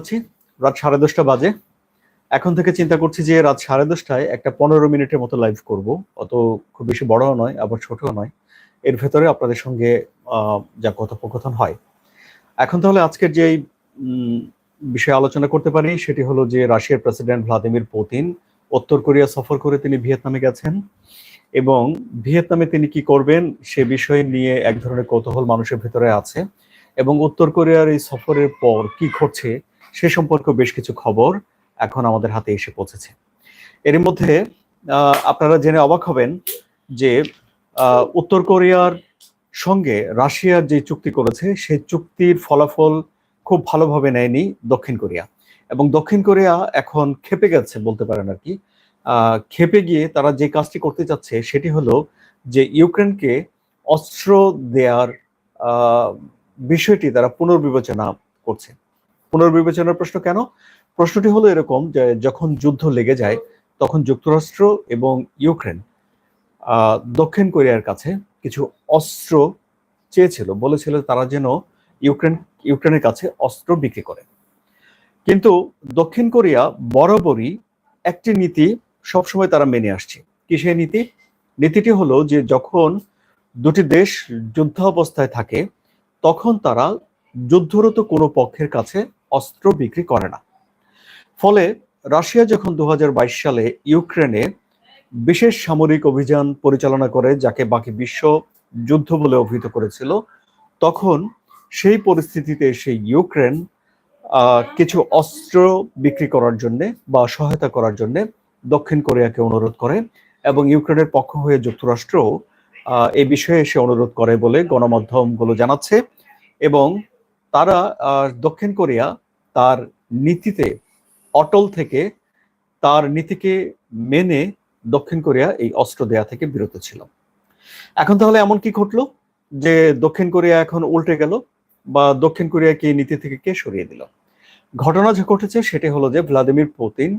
আছি রাত সাড়ে দশটা বাজে। এখন থেকে চিন্তা করছি যে রাত সাড়ে দশটায় একটা পনেরো মিনিটের মতো লাইভ করব। অত খুব বেশি বড়ও নয়, আবার ছোটও নয়। এর ভেতরে আপনাদের সঙ্গে যা কথোপকথন হয়। এখন তাহলে আজকের যে বিষয়ে আলোচনা করতে পারি, সেটি হলো যে রাশিয়ার প্রেসিডেন্ট ভ্লাদিমির পুতিন উত্তর কোরিয়া সফর করে তিনি ভিয়েতনামে গেছেন এবং ভিয়েতনামে তিনি কি করবেন সে বিষয় নিয়ে এক ধরনের কৌতূহল মানুষের ভেতরে আছে এবং উত্তর কোরিয়ার এই সফরের পর কি ঘটছে সে সম্পর্কে বেশ কিছু খবর এখন আমাদের হাতে এসে পৌঁছেছে। এর মধ্যে আপনারা জেনে অবাক হবেন যে উত্তর কোরিয়ার সঙ্গে রাশিয়ার যে চুক্তি করেছে সেই চুক্তির ফলাফল খুব ভালোভাবে নেয়নি দক্ষিণ কোরিয়া। এবং দক্ষিণ কোরিয়া এখন খেপে গেছে বলতে পারেন আর কি। খেপে গিয়ে তারা যে কাজটি করতে চাচ্ছে, সেটি হলো যে ইউক্রেনকে অস্ত্র দেয়ার বিষয়টি তারা পুনর্বিবেচনা করছে। পুনর্বিবেচনার প্রশ্ন কেন? প্রশ্নটি হলো এরকম যে যখন যুদ্ধ লেগে যায়, তখন যুক্তরাষ্ট্র এবং ইউক্রেন দক্ষিণ কোরিয়ার কাছে কিছু অস্ত্র চেয়েছিল, বলেছিল তারা যেন ইউক্রেন, ইউক্রেনের কাছে অস্ত্র বিক্রি করে। কিন্তু দক্ষিণ কোরিয়া বরাবরই একটি নীতি সবসময় তারা মেনে আসছে। কি সেই নীতি? নীতিটি হলো যে যখন দুটি দেশ যুদ্ধাবস্থায় থাকে, তখন তারা যুদ্ধরত কোনো পক্ষের কাছে অস্ত্র বিক্রি করে না। ফলে রাশিয়া যখন দু হাজার বাইশ সালে ইউক্রেনে বিশেষ সামরিক অভিযান পরিচালনা করে, যাকে বাকি বিশ্ব যুদ্ধ বলে অভিহিত করেছিল, তখন সেই পরিস্থিতিতে সেই ইউক্রেন কিছু অস্ত্র বিক্রি করার জন্য বা সহায়তা করার জন্য দক্ষিণ কোরিয়াকে অনুরোধ করে এবং ইউক্রেনের পক্ষ হয়ে যুক্তরাষ্ট্র এই বিষয়ে এসে অনুরোধ করে বলে গণমাধ্যমগুলো জানাচ্ছে এবং তারা দক্ষিণ কোরিয়া তার নীতিতে, অটল থেকে তার নীতিকে মেনে দক্ষিণ কোরিয়া এই অস্ত্র দেয়া থেকে বিরত ছিল। এখন তাহলে এমন কি ঘটলো যে দক্ষিণ কোরিয়া এখন উল্টে গেল বা দক্ষিণ কোরিয়াকে এই নীতি থেকে কে সরিয়ে দিল? ঘটনা যে ঘটেছে সেটি হলো যে ভ্লাদিমির পুতিন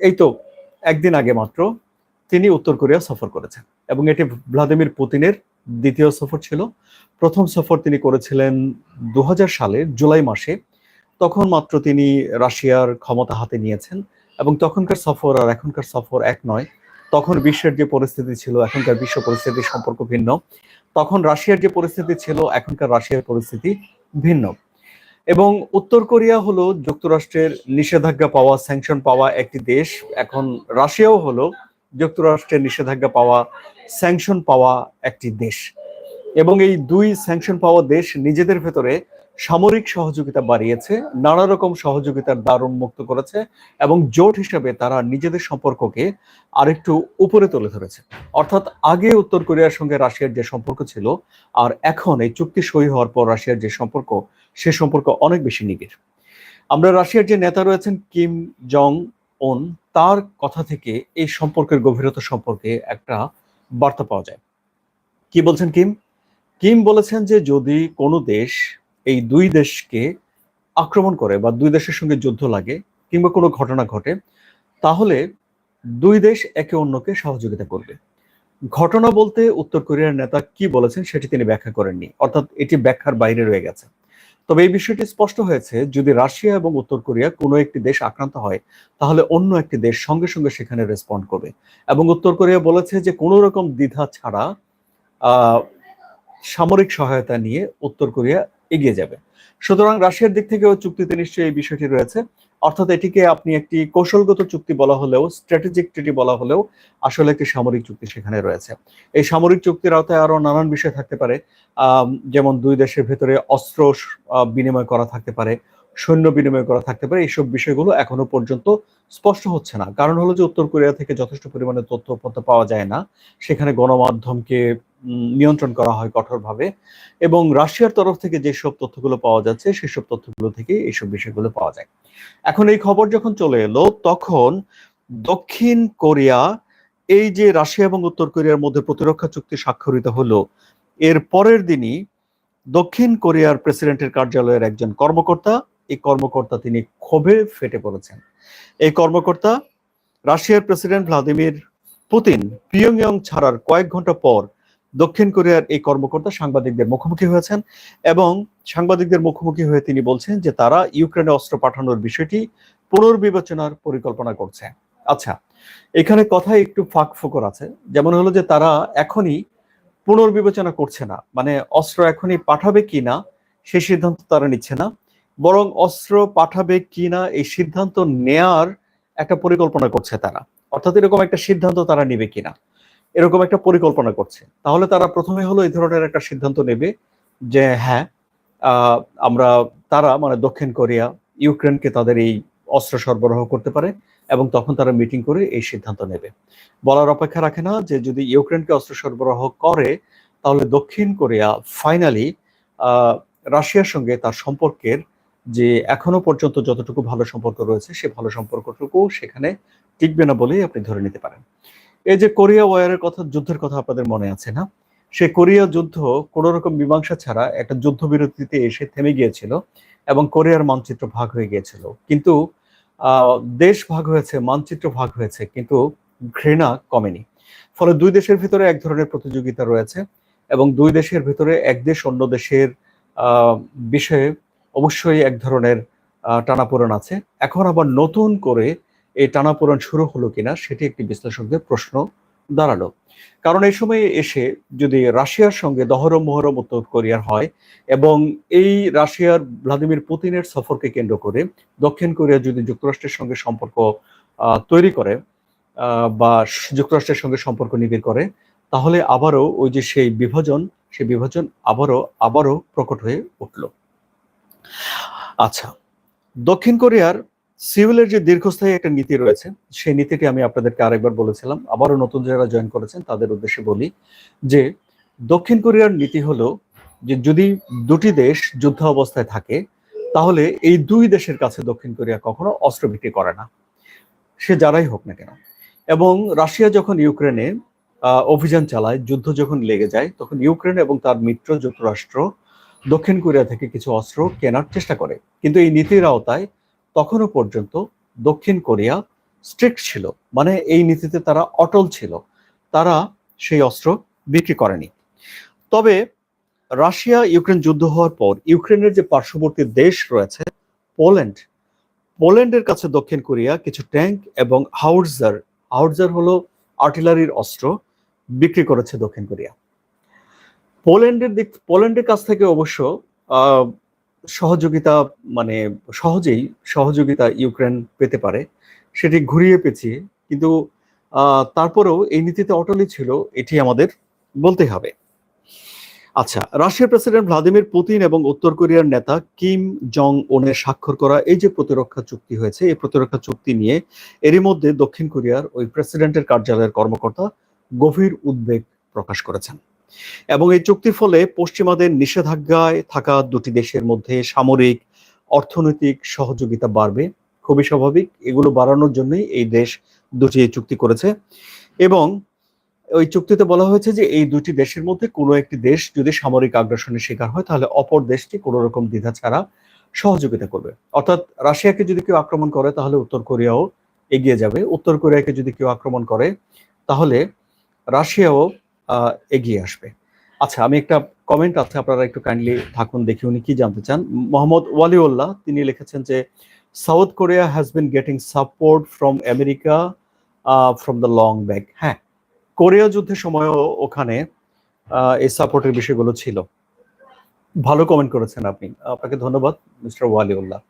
এই তো একদিন আগে মাত্র তিনি উত্তর কোরিয়া সফর করেছেন এবং এটি ভ্লাদিমির পুতিনের দ্বিতীয় সফর ছিল। প্রথম সফর তিনি করেছিলেন দু সালে জুলাই মাসে। তখন মাত্র তিনি রাশিয়ার ক্ষমতা হাতে নিয়েছেন এবং তখনকার সফর আর এখনকার সফর এক নয়। তখন বিশ্বের যে পরিস্থিতি ছিল, এখনকার বিশ্ব পরিস্থিতির সম্পর্ক ভিন্ন। তখন রাশিয়ার যে পরিস্থিতি ছিল, এখনকার রাশিয়ার পরিস্থিতি ভিন্ন। এবং উত্তর কোরিয়া হলো যুক্তরাষ্ট্রের নিষেধাজ্ঞা পাওয়া স্যাংশন পাওয়া একটি দেশ। এখন রাশিয়াও হলো যুক্তরাষ্ট্রের নিষেধাজ্ঞা পাওয়া স্যাংশন পাওয়া একটি দেশ। এবং এই দুই স্যাংশন পাওয়া দেশ নিজেদের ভেতরে সামরিক সহযোগিতা বাড়িয়েছে, নানা রকম সহযোগিতার দ্বার উন্মুক্ত করেছে এবং জোট হিসেবে তারা নিজেদের সম্পর্ককে আরেকটু উপরে তুলে ধরেছে। অর্থাৎ আগে উত্তর কোরিয়ার সঙ্গে রাশিয়ার যে সম্পর্ক ছিল, আর এখন এই চুক্তি সই হওয়ার পর রাশিয়ার যে সম্পর্ক, সে সম্পর্ক অনেক বেশি নিবিড়। আমরা রাশিয়ার যে নেতা রয়েছেন কিম জং ওন তার কথা থেকে এই সম্পর্কের গভীরতা সম্পর্কে একটা বার্তা পাওয়া যায়। কি বলছেন কিম? কিম বলেছেন যে যদি কোনো দেশ এই দুই দেশকে আক্রমণ করে বা দুই দেশের সঙ্গে যুদ্ধ লাগে কিংবা কোনো ঘটনা ঘটে, তাহলে দুই দেশ একে অন্যকে সহযোগিতা করবে। ঘটনা বলতে উত্তর কোরিয়ার নেতা কি বলেছেন সেটি তিনি ব্যাখ্যা করেননি, অর্থাৎ এটি ব্যাখ্যার বাইরে রয়ে গেছে। তবে এই বিষয়টি স্পষ্ট হয়েছে, যদি রাশিয়া এবং উত্তর কোরিয়া কোনো একটি দেশ আক্রান্ত হয়, তাহলে অন্য একটি দেশ সঙ্গে সঙ্গে সেখানে রেসপন্ড করবে। এবং উত্তর কোরিয়া বলেছে যে কোনো রকম দ্বিধা ছাড়া সামরিক সহায়তা নিয়ে উত্তর কোরিয়া এগিয়ে যাবে। সুতরাং রাশিয়ার দিক থেকেও চুক্তিতে নিশ্চয়ই এই বিষয়টি রয়েছে। অর্থাৎ এটিকে আপনি একটি কৌশলগত চুক্তি বলা হলেও স্ট্র্যাটেজিক ট্রিটি বলা হলেও আসলে একটি সামরিক চুক্তি সেখানে রয়েছে। এই সামরিক চুক্তির আওতায় আরও নানান বিষয় থাকতে পারে। যেমন দুই দেশের ভেতরে অস্ত্র বিনিময় করা থাকতে পারে। সৈন্য বিনিময় করা থাকতে পারে। এইসব বিষয়গুলো এখনও পর্যন্ত স্পষ্ট হচ্ছে না। কারণ হলো যে উত্তর কোরিয়া থেকে যথেষ্ট পরিমাণে তথ্য পাওয়া যায় না। সেখানে গণমাধ্যমকে নিয়ন্ত্রণ করা হয় কঠোরভাবে এবং রাশিয়ার তরফ থেকে যেসব তথ্যগুলো পাওয়া যাচ্ছে, সেসব তথ্যগুলো থেকে এইসব বিষয়গুলো পাওয়া যায়। এখন এই খবর যখন চলে এলো, তখন দক্ষিণ কোরিয়া, এই যে রাশিয়া এবং উত্তর কোরিয়ার মধ্যে প্রতিরক্ষা চুক্তি স্বাক্ষরিত হলো, এর পরের দিনই দক্ষিণ কোরিয়ার প্রেসিডেন্টের কার্যালয়ের একজন কর্মকর্তা এই কর্মকর্তা তিনি ক্ষোভে ফেটে পড়েছেন। এই কর্মকর্তা রাশিয়ার প্রেসিডেন্ট ভ্লাদিমির পুতিন পিয়ংইয়ং ছাড়ার কয়েক ঘণ্টা পর দক্ষিণ কোরিয়ার এই কর্মকর্তা সাংবাদিকদের মুখোমুখি হয়েছেন এবং সাংবাদিকদের মুখোমুখি হয়ে তিনি বলছেন যে তারা ইউক্রেনে অস্ত্র পাঠানোর বিষয়টি পুনর্বিবেচনার পরিকল্পনা করছে। আচ্ছা এখানে কথা একটু ফাঁক ফোকর আছে। যেমন হলো যে তারা এখনই পুনর্বিবেচনা করছে না। মানে অস্ত্র এখনই পাঠাবে কি না সেই সিদ্ধান্ত তারা নিচ্ছে না। বরং অস্ত্র পাঠাবে কি না এই সিদ্ধান্ত নেয়ার একটা পরিকল্পনা করছে তারা। অর্থাৎ এরকম একটা সিদ্ধান্ত তারা নেবে কিনা। এরকম একটা পরিকল্পনা করছে। তাহলে তারা প্রথমে হলো এই ধরনের একটা সিদ্ধান্ত নেবে যে হ্যাঁ আমরা, তারা মানে দক্ষিণ কোরিয়া, ইউক্রেনকে তাদের এই অস্ত্র সরবরাহ করতে পারে এবং তখন তারা মিটিং করে এই সিদ্ধান্ত নেবে। বলার অপেক্ষা রাখে না যে, যদি ইউক্রেনকে অস্ত্র সরবরাহ করে, তাহলে দক্ষিণ কোরিয়া ফাইনালি রাশিয়ার সঙ্গে তার সম্পর্কের যে এখনও পর্যন্ত যতটুকু ভালো সম্পর্ক রয়েছে, সে ভালো সম্পর্কটুকু সেখানে টিকবে না বলেই আপনি ধরে নিতে পারেন। এই যে কোরিয়া ওয়ারের কথা, যুদ্ধের কথা আপনাদের মনে আছে না? সে কোরিয়া যুদ্ধ কোন রকম মীমাংসা ছাড়া একটা যুদ্ধবিরতিতে এসে থেমে গিয়েছিল এবং কোরিয়ার মানচিত্র ভাগ হয়ে গিয়েছিল। কিন্তু দেশ ভাগ হয়েছে, মানচিত্র ভাগ হয়েছে, কিন্তু ঘৃণা কমেনি। ফলে দুই দেশের ভিতরে এক ধরনের প্রতিযোগিতা রয়েছে এবং দুই দেশের ভিতরে এক দেশ অন্য দেশের বিষয়ে অবশ্যই এক ধরনের টানাপোড়েন আছে। এখন আবার নতুন করে এই টানাপোড়েন শুরু হলো কিনা সেটি একটি বিশ্লেষকদের প্রশ্ন দাঁড়াল। কারণ এই সময়ে এসে যদি রাশিয়ার সঙ্গে দহরম মহরম উত্তর কোরিয়ার হয় এবং এই রাশিয়ার ভ্লাদিমির পুতিনের সফরকে কেন্দ্র করে দক্ষিণ কোরিয়া যদি যুক্তরাষ্ট্রের সঙ্গে সম্পর্ক তৈরি করে বা যুক্তরাষ্ট্রের সঙ্গে সম্পর্ক নিবিড় করে, তাহলে আবারও ওই যে সেই বিভাজন সেই বিভাজন আবারও আবারও প্রকট হয়ে উঠল। আচ্ছা দক্ষিণ কোরিয়ার সিভিলের যে দীর্ঘস্থায়ী একটা নীতি রয়েছে, সেই নীতিটি আমি আপনাদেরকে আরেকবার বলেছিলাম, আবারও নতুন যারা জয়েন করেছেন তাদের উদ্দেশ্যে বলি যে, দক্ষিণ কোরিয়ার নীতি হলো যে যদি দুটি দেশ যুদ্ধ অবস্থায় থাকে, তাহলে এই দুই দেশের কাছে দক্ষিণ কোরিয়া কখনো অস্ত্র বিক্রি করে না। সে যারাই হোক না কেন। এবং রাশিয়া যখন ইউক্রেনে অভিযান চালায়, যুদ্ধ যখন লেগে যায়, তখন ইউক্রেন এবং তার মিত্র যুক্তরাষ্ট্র দক্ষিণ কোরিয়া থেকে কিছু অস্ত্র কেনার চেষ্টা করে। কিন্তু এই নীতির আওতায় তখনও পর্যন্ত দক্ষিণ কোরিয়া স্ট্রিক্ট ছিল। মানে এই নীতিতে তারা অটল ছিল। তারা সেই অস্ত্র বিক্রি করেনি। তবে রাশিয়া ইউক্রেন যুদ্ধ হওয়ার পর ইউক্রেনের যে পার্শ্ববর্তী দেশ রয়েছে, পোল্যান্ড, পোল্যান্ডের কাছে দক্ষিণ কোরিয়া কিছু ট্যাঙ্ক এবং হাউটজার হাউটজার হলো আর্টিলারির অস্ত্র বিক্রি করেছে দক্ষিণ কোরিয়া। পোল্যান্ডের দিক, পোল্যান্ডের কাছ থেকে অবশ্য সহযোগিতা মানে সহজেই সহযোগিতা ইউক্রেন পেতে পারে। সেটি ঘুরিয়ে পেঁচিয়ে, কিন্তু তারপরেও এই নীতিতে অটলই ছিল, এটি আমাদের বলতে হবে। আচ্ছা রাশিয়ার প্রেসিডেন্ট ভ্লাদিমির পুতিন এবং উত্তর কোরিয়ার নেতা কিম জং ওনের স্বাক্ষর করা এই যে প্রতিরক্ষা চুক্তি হয়েছে, এই প্রতিরক্ষা চুক্তি নিয়ে এরই মধ্যে দক্ষিণ কোরিয়ার ওই প্রেসিডেন্টের কার্যালয়ের কর্মকর্তা গভীর উদ্বেগ প্রকাশ করেছেন। এবং এই চুক্তির ফলে পশ্চিমাদের নিষেধাজ্ঞায় থাকা দুটি দেশের মধ্যে সামরিক, অর্থনৈতিক সহযোগিতা বাড়বে। খুবই স্বাভাবিক, এগুলো বাড়ানোর জন্যই এই দেশ দুটি এই চুক্তি করেছে। এবং ওই চুক্তিতে বলা হয়েছে যে এই দুটি দেশের মধ্যে কোনো একটি দেশ যদি সামরিক আগ্রাসনের শিকার হয়, তাহলে অপর দেশটি কোনো রকম দ্বিধা ছাড়া সহযোগিতা করবে। অর্থাৎ রাশিয়াকে যদি কেউ আক্রমণ করে, তাহলে উত্তর কোরিয়াও এগিয়ে যাবে। উত্তর কোরিয়াকে যদি কেউ আক্রমণ করে, তাহলে রাশিয়াও এগিয়ে আসবে। আচ্ছা আমি একটা কমেন্ট আছে, আপনারা একটু কাইন্ডলি থাকুন, দেখি উনি কি জানতে চান। মোহাম্মদ ওয়ালিউল্লাহ, তিনি লিখেছেন যে South Korea has been getting support from America from the long back হ্যাঁ কোরিয়া যুদ্ধের সময়ও ওখানে এই সাপোর্টের বিষয়গুলো ছিল। ভালো কমেন্ট করেছেন আপনি। আপনাকে ধন্যবাদ, মিস্টার ওয়ালিউল্লাহ।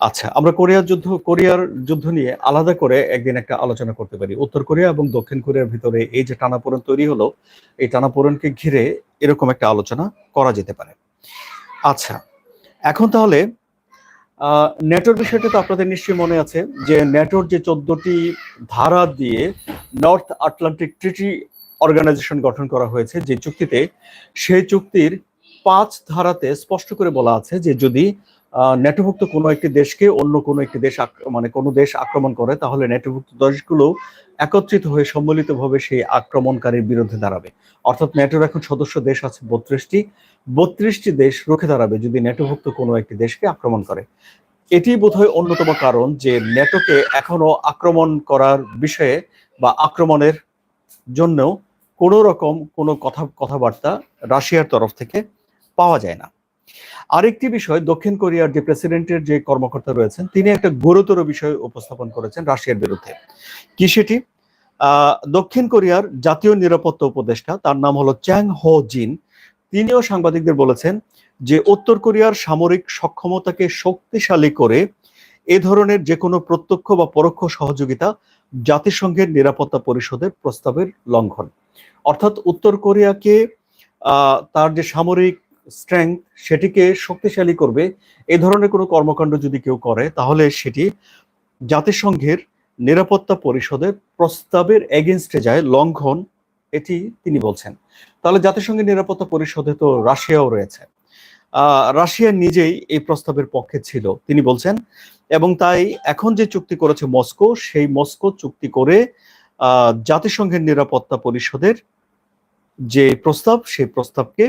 আচ্ছা আমরা কোরিয়ার যুদ্ধ কোরিয়ার যুদ্ধ নিয়ে আলাদা করে একদিন একটা আলোচনা করতে পারি। উত্তর কোরিয়া এবং দক্ষিণ কোরিয়ার ভিতরে এই যে টানাপোড়েন তৈরি হলো এই টানাপোড়েনকে ঘিরে এরকম একটা আলোচনা করা যেতে পারে। আচ্ছা এখন তাহলে আহ, ন্যাটোর বিষয়টা তো আপনাদের নিশ্চয়ই মনে আছে যে ন্যাটোর যে চোদ্দটি ধারা দিয়ে নর্থ আটলান্টিক ট্রিটি অর্গানাইজেশন গঠন করা হয়েছে যে চুক্তিতে সেই চুক্তির পাঁচ ধারাতে স্পষ্ট করে বলা আছে যে যদি ন্যাটোভুক্ত কোনো একটি দেশকে অন্য কোনো একটি দেশ মানে কোনো দেশ আক্রমণ করে, তাহলে ন্যাটোভুক্ত দেশগুলো একত্রিত হয়ে সম্মিলিতভাবে সেই আক্রমণকারীর বিরুদ্ধে দাঁড়াবে। অর্থাৎ ন্যাটোর এখন সদস্য দেশ আছে বত্রিশটি। বত্রিশটি দেশ রুখে দাঁড়াবে যদি ন্যাটোভুক্ত কোনো একটি দেশকে আক্রমণ করে। এটি বোধহয় অন্যতম কারণ যে ন্যাটোকে এখনও আক্রমণ করার বিষয়ে বা আক্রমণের জন্য কোনো রকম কোনো কথা কথাবার্তা রাশিয়ার তরফ থেকে পাওয়া যায় না। আরেকটি বিষয়, দক্ষিণ কোরিয়ার যে প্রেসিডেন্টের যে কর্মকর্তা রয়েছেন, তিনি একটা গুরুতর বিষয় উপস্থাপন করেছেন রাশিয়ার বিরুদ্ধে। কি সেটি? দক্ষিণ কোরিয়ার জাতীয় নিরাপত্তা উপদেষ্টা, তার নাম হলো চ্যাং হো জিন, তিনিও সাংবাদিকদের বলেছেন যে উত্তর কোরিয়ার সামরিক সক্ষমতাকে শক্তিশালী করে এ ধরনের যে কোনো প্রত্যক্ষ বা পরোক্ষ সহযোগিতা জাতিসংঘের নিরাপত্তা পরিষদের প্রস্তাবের লঙ্ঘন। অর্থাৎ উত্তর কোরিয়াকে তার যে সামরিক স্ট্রেংথ সেটিকে শক্তিশালী করবে, এ ধরনের কোনো কর্মকাণ্ড যদি কেউ করে, তাহলে সেটি জাতিসংঘের নিরাপত্তা পরিষদের প্রস্তাবের এগেনস্টে যায়, লঙ্ঘন, এটি তিনি বলছেন। তাহলে জাতিসংঘের নিরাপত্তা পরিষদে তো রাশিয়াও রয়েছে। রাশিয়া নিজেই এই প্রস্তাবের পক্ষে ছিল, তিনি বলছেন। এবং তাই এখন যে চুক্তি করেছে মস্কো, সেই মস্কো চুক্তি করে জাতিসংঘের নিরাপত্তা পরিষদের যে প্রস্তাব, সেই প্রস্তাবকে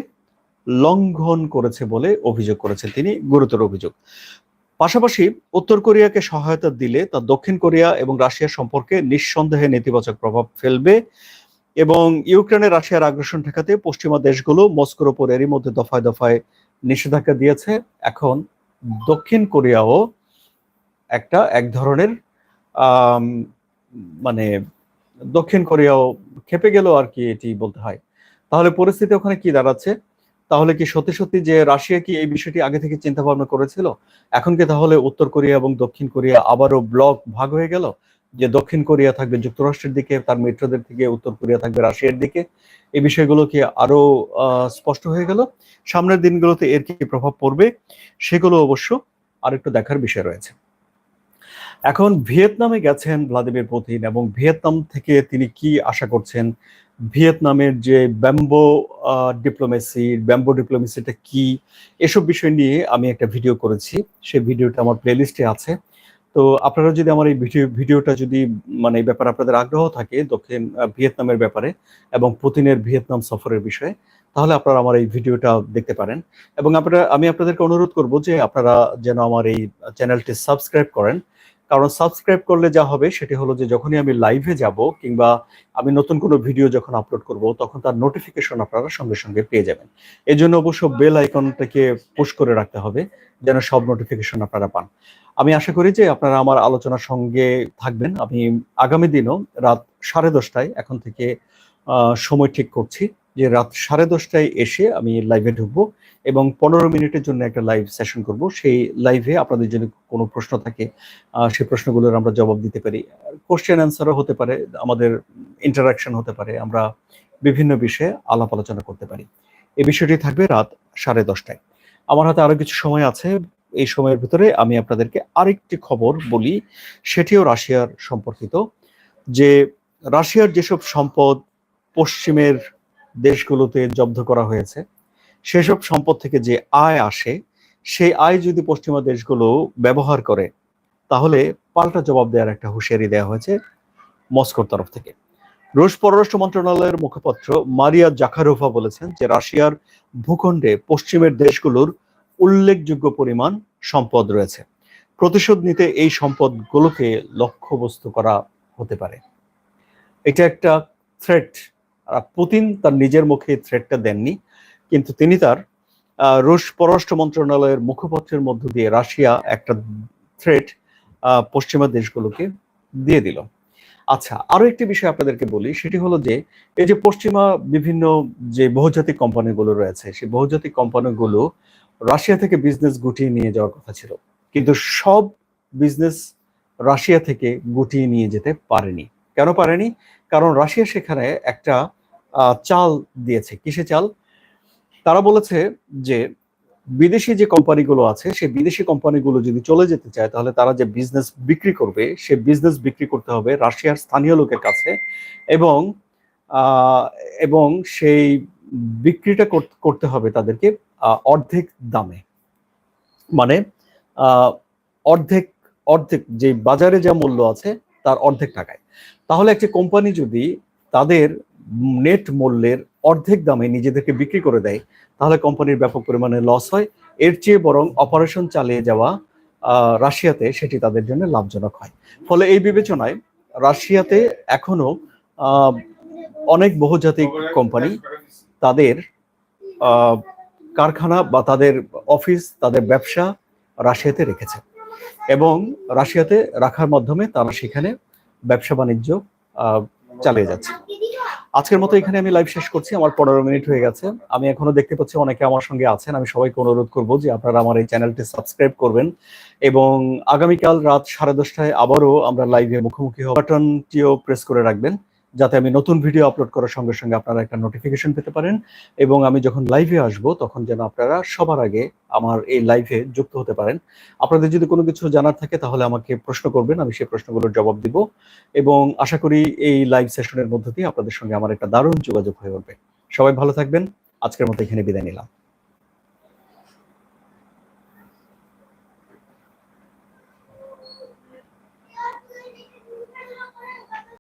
লঙ্ঘন করেছে বলে অভিযোগ করেছেন তিনি, গুরুতর অভিযোগ। পাশাপাশি উত্তর কোরিয়াকে সহায়তা দিলে তা দক্ষিণ কোরিয়া এবং রাশিয়ার সম্পর্কে নিঃসন্দেহে নেতিবাচক প্রভাব ফেলবে এবং ইউক্রেনে রাশিয়ার আগ্রাসন ঠেকাতে পশ্চিমা দেশগুলো মস্কোর ওপর এরই মধ্যে দফায় দফায় নিষেধাজ্ঞা দিয়েছে। এখন দক্ষিণ কোরিয়াও একটা এক ধরনের মানে দক্ষিণ কোরিয়াও খেপে গেল আর কি এটি বলতে হয়। তাহলে পরিস্থিতি ওখানে কি দাঁড়াচ্ছে? তাহলে কি সত্যি সত্যি যে রাশিয়া কি এই বিষয়টি আগে থেকে চিন্তা ভাবনা করেছিল? এখন কি তাহলে উত্তর কোরিয়া এবং দক্ষিণ কোরিয়া আবারও ব্লক ভাগ হয়ে গেল? যে দক্ষিণ কোরিয়া থাকবে যুক্তরাষ্ট্রের দিকে, তার মিত্রদের দিকে, উত্তর কোরিয়া থাকবে রাশিয়ার দিকে, এই বিষয়গুলো কি আরও স্পষ্ট হয়ে গেল? সামনের দিনগুলোতে এর কি প্রভাব পড়বে? সেগুলো অবশ্য আরেকটু দেখার বিষয় রয়েছে। এখন ভিয়েতনামে গেছেন ভ্লাদিমির পুতিন এবং ভিয়েতনাম থেকে তিনি কি আশা করছেন? ভিয়েতনামের যে ব্যাম্বো ডিপ্লোমেসি ব্যাম্বো ডিপ্লোমেসিটা কি, এসব বিষয় নিয়ে আমি একটা ভিডিও করেছি। সেই ভিডিওটা আমার প্লেলিস্টে আছে। তো আপনারা যদি আমার এই ভিডিও ভিডিওটা যদি মানে এই ব্যাপারে আপনাদের আগ্রহ থাকে দক্ষিণ ভিয়েতনামের ব্যাপারে এবং পুতিনের ভিয়েতনাম সফরের বিষয়ে, তাহলে আপনারা আমার এই ভিডিওটা দেখতে পারেন। এবং আপনারা, আমি আপনাদেরকে অনুরোধ করব যে আপনারা যেন আমার এই চ্যানেলটি সাবস্ক্রাইব করেন। কারণ সাবস্ক্রাইব করলে যা হবে সেটি হলো যে যখনই আমি লাইভে যাব কিংবা আমি নতুন কোনো ভিডিও যখন আপলোড করব, তখন তার নোটিফিকেশন আপনারা সঙ্গে সঙ্গে পেয়ে যাবেন। এই জন্য অবশ্য বেল আইকনটাকে পুশ করে রাখতে হবে, যেন সব নোটিফিকেশন আপনারা পান। আমি আশা করি যে আপনারা আমার আলোচনার সঙ্গে থাকবেন। আমি আগামী দিনও রাত সাড়ে দশটায় এখন থেকে সময় ঠিক করছি। যে রাত সাড়ে দশটায় এসে আমি লাইভে ঢুকবো এবং পনেরো মিনিটের জন্য একটা লাইভ সেশন করব। সেই লাইভে আপনাদের যদি কোনো প্রশ্ন থাকে সেই প্রশ্নগুলোর আমরা জবাব দিতে পারি। কোশ্চেন অ্যান্সারও হতে পারে, আমাদের ইন্টারাকশন হতে পারে, আমরা বিভিন্ন বিষয়ে আলাপ আলোচনা করতে পারি। এই বিষয়টি থাকবে রাত সাড়ে দশটায়। আমার হাতে আরও কিছু সময় আছে, এই সময়ের ভিতরে আমি আপনাদেরকে আরেকটি খবর বলি, সেটিও রাশিয়ার সম্পর্কিত, যে রাশিয়ার যেসব সম্পদ পশ্চিমের দেশগুলোতে জব্দ করা হয়েছে। সেসব সম্পদ থেকে যে আয় আসে, সেই আয় যদি পশ্চিমা দেশগুলো ব্যবহার করে, তাহলে পাল্টা জবাব দেওয়ার একটা হুঁশিয়ারি দেওয়া হয়েছে মস্কোর তরফ থেকে। রুশ পররাষ্ট্র মন্ত্রণালয়ের মুখপাত্র মারিয়া জাখারোভা বলেছেন যে রাশিয়ার ভূখণ্ডে পশ্চিমের দেশগুলোর উল্লেখযোগ্য পরিমাণ সম্পদ রয়েছে। প্রতিশোধ নিতে এই সম্পদগুলোকে লক্ষ্যবস্তু করা হতে পারে। এটা একটা থ্রেট পুতিন তার নিজের মুখে থ্রেটটা দেননি। কিন্তু তিনি তার রুশ পররাষ্ট্র মন্ত্রণালয়ের মুখপত্রের মধ্য দিয়ে রাশিয়া একটা থ্রেট পশ্চিমা দেশগুলোকে দিয়ে দিল। আচ্ছা আরও একটি বিষয় আপনাদেরকে বলি, সেটি হলো যে এই যে পশ্চিমা বিভিন্ন যে বহুজাতিক কোম্পানিগুলো রয়েছে, সেই বহুজাতিক কোম্পানিগুলো রাশিয়া থেকে বিজনেস গুটিয়ে নিয়ে যাওয়ার কথা ছিল। কিন্তু সব বিজনেস রাশিয়া থেকে গুটিয়ে নিয়ে যেতে পারেনি। কেন পারেনি? কারণ রাশিয়া সেখানে একটা চাল দিয়েছে। কিসে চাল? তারা বলেছে যে বিদেশি যে কোম্পানিগুলো আছে সেই বিদেশি কোম্পানিগুলো যদি চলে যেতে চায়, তাহলে তারা যে বিজনেস বিক্রি করবে, সে বিজনেস বিক্রি করতে হবে রাশিয়ার স্থানীয় লোকের কাছে এবং এবং সেই বিক্রিটা করতে হবে তাদেরকে অর্ধেক দামে। মানে অর্ধেক অর্ধেক যে বাজারে যা মূল্য আছে, তার অর্ধেক টাকায়। তাহলে একটি কোম্পানি যদি তাদের নেট মূল্যের অর্ধেক দামে নিজেদেরকে বিক্রি করে দেয়, তাহলে কোম্পানির ব্যাপক পরিমাণে লস হয়। এর চেয়ে বরং অপারেশন চালিয়ে যাওয়া রাশিয়াতে সেটি তাদের জন্য লাভজনক হয়। ফলে এই বিবেচনায় রাশিয়াতে এখনও অনেক বহুজাতিক কোম্পানি তাদের কারখানা বা তাদের অফিস তাদের ব্যবসা রাশিয়াতে রেখেছে। এবং রাশিয়াতে রাখার মাধ্যমে তারা সেখানে ব্যবসা বাণিজ্য চালিয়ে যাচ্ছে। আজকের মতো এখানে আমি লাইভ শেষ করছি, আমার পনেরো মিনিট হয়ে গেছে। আমি এখনও দেখতে পাচ্ছি অনেকে আমার সঙ্গে আছেন, আমি সবাইকে অনুরোধ করব যে আপনারা আমার এই চ্যানেলটি সাবস্ক্রাইব করবেন। এবং আগামীকাল রাত সাড়ে দশটায় আবারও আমরা লাইভে মুখোমুখি বাটনটিও প্রেস করে রাখবেন। যাতে আমি নতুন ভিডিও আপলোড করার সঙ্গে সঙ্গে আপনারা একটা নোটিফিকেশন পেতে পারেন এবং আমি যখন লাইভে আসব, তখন যেন আপনারা সবার আগে আমার এই লাইভে যুক্ত হতে পারেন। আপনাদের যদি কোনো কিছু জানার থাকে, তাহলে আমাকে প্রশ্ন করবেন, আমি সেই প্রশ্নগুলোর জবাব দিব এবং আশা করি এই লাইভ সেশনের মধ্য দিয়ে আপনাদের সঙ্গে আমার একটা দারুণ যোগাযোগ হয়ে উঠবে। সবাই ভালো থাকবেন। আজকের মতো এখানে বিদায় নিলাম।